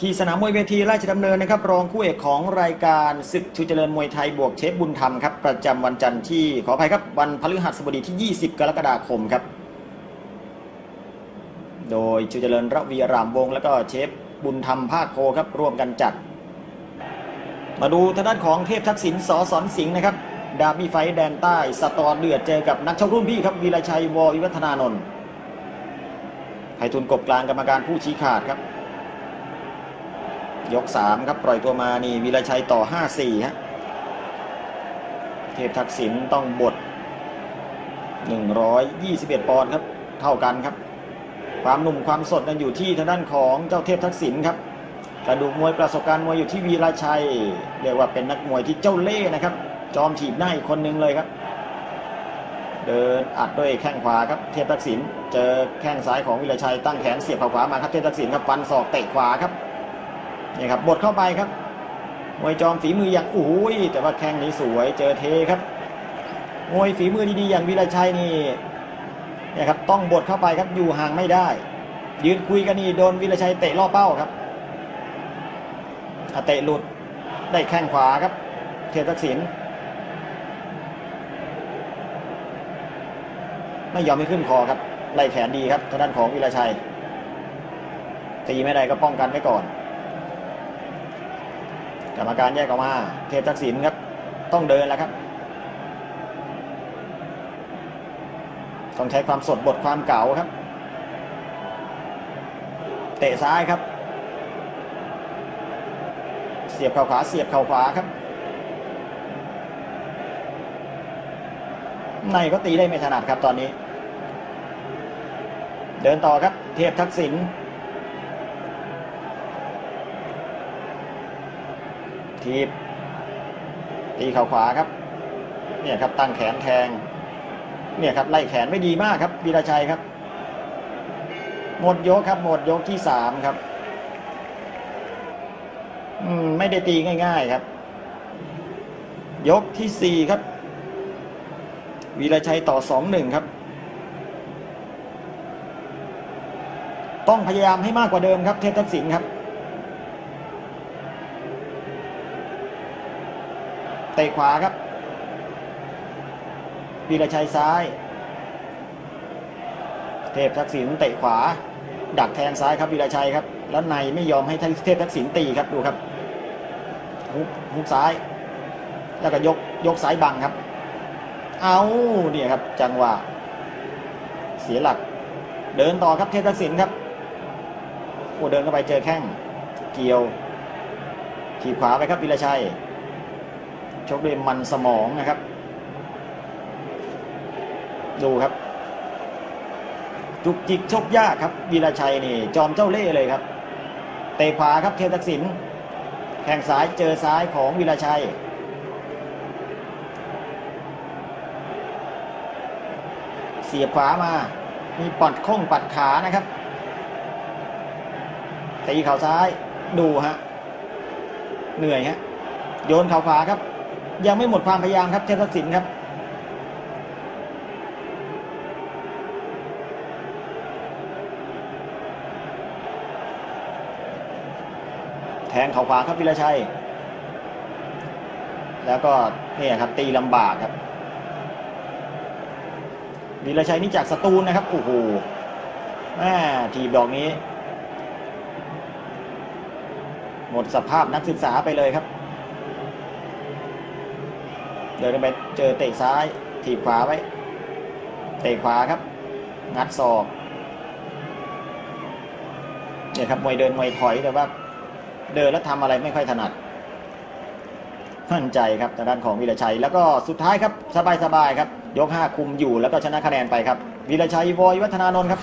ที่สนามมวยเวทีราชดำเนินนะครับ รองคู่เอกของรายการศึกชูเจริญมวยไทยบวกเชฟบุญธรรมครับ ประจำวันจันทร์ที่ขออภัยครับวันพฤหัสบดีที่ 20 กรกฎาคมครับ โดยชูเจริญระวีรามวงศ์แล้วก็เชฟบุญธรรมภาคโคครับร่วมกันจัด มาดูทางด้านของเทพทักษิณสอสอนสิงห์นะครับดาบมีไฟแดนใต้สตอร์เดือดเจอกับนักชกรุ่นพี่ครับวีรชัยววิวัฒนานนท์ไพฑุนกบกลางกรรมการผู้ชี้ขาดครับ ยก 3 ครับ ปล่อยตัวมานี่วีรชัยต่อ 5-4ฮะเทพทักษิณต้องบด 121 ปอนด์ครับ เท่ากันครับ ความหนุ่มความสดนั้นอยู่ที่ทางด้านของเจ้าเทพทักษิณครับกระดูกมวยประสบการณ์มวยอยู่ที่วีรชัย เรียกว่าเป็นนักมวยที่เจ้าเล่ห์นะครับ จอมถีบหน้าอีกคนนึงเลยครับ เดินอัดด้วยแข้งขวาครับเทพทักษิณเจอแข้งซ้ายของวิรชัยตั้งแขนเสียบเข่าขวามาครับเทพทักษิณครับฟันศอกเตะขวาครับ นี่ครับบดเข้าไปครับมวยจอมฝีมืออย่างโอ้ยแต่ว่าแข้งนี้สวยเจอเทครับมวยฝีมือดีๆอย่างวิรชัยนี่เนี่ยครับต้องบดเข้าไปครับอยู่ห่างไม่ได้ ยืนคุยกันนี่โดนวิรชัยเตะล่อเป้าครับเตะหลุดได้แข้งขวาครับ เทพทักษิณไม่ยอมให้ขึ้นคอครับไล่แขนดีครับทางด้านของวิรชัยตีไม่ได้ก็ป้องกันไว้ก่อน กรรมการแยกออกมา เทพทักษิณครับ ต้องเดินแล้วครับ ต้องใช้ความสดบทความเก่าครับ เตะซ้ายครับ เสียบเข่าขวาเสียบเข่าขวาครับ ในก็ตีได้ไม่ถนัดครับตอนนี้ เดินต่อครับ เทพทักษิณ ทีบตีเข่าขวาครับ เนี่ยครับตั้งแขนแทง เนี่ยครับไล่แขนไม่ดีมากครับวีรชัยครับ หมดยกครับ หมดยกที่สามครับ อืมไม่ได้ตีง่าย ๆครับ ยกที่สี่ครับวีรชัยต่อสองหนึ่งครับ ต้องพยายามให้มากกว่าเดิมครับ เทพทักษิณครับ เตะขวาครับวีรชัยซ้าย เทพทักษิณเตะขวา ดักแทงซ้ายครับวีรชัยครับ แล้วในไม่ยอมให้เทพทักษิณตีครับดูครับฮุกฮุกซ้าย แล้วก็ยกยกซ้ายบังครับ เอาเนี่ยครับจังหวะเสียหลัก เดินต่อครับเทพทักษิณครับโอ้เดินเข้าไปเจอแข้งเกี่ยวทีบขวาไปครับวีรชัย ชกด้วยมันสมองนะครับ ดูครับ จุกจิกชกยากครับวีรชัยนี่ จอมเจ้าเล่ห์เลยครับ เตะขวาครับเทพทักษิณแข้งซ้ายเจอซ้ายของวีรชัยเสียบขวามา มีปัดข้งปัดขานะครับตีเข่าซ้ายดูฮะ เหนื่อยฮะ โยนเข่าขวาครับ ยังไม่หมดความพยายามครับเทพทักษิณครับแทงเข่าขวาครับวิรชัย แล้วก็เนี่ยครับตีลำบากครับวิรชัยนี่จากสตูลนะครับ โอ้โหแม่ทีบดอกนี้ หมดสภาพนักศึกษาไปเลยครับ เดินไปเจอเตะซ้ายถีบขวาไว้เตะขวาครับ งัดศอกเนี่ยครับมวยเดินมวยถอยแต่ว่า เดินแล้วทำอะไรไม่ค่อยถนัดมั่นใจครับทางด้านของวิรชัย แล้วก็สุดท้ายครับสบายๆครับ ยก5คุมอยู่แล้วก็ชนะคะแนนไปครับวิรชัยวอยวัฒนานนท์ครับ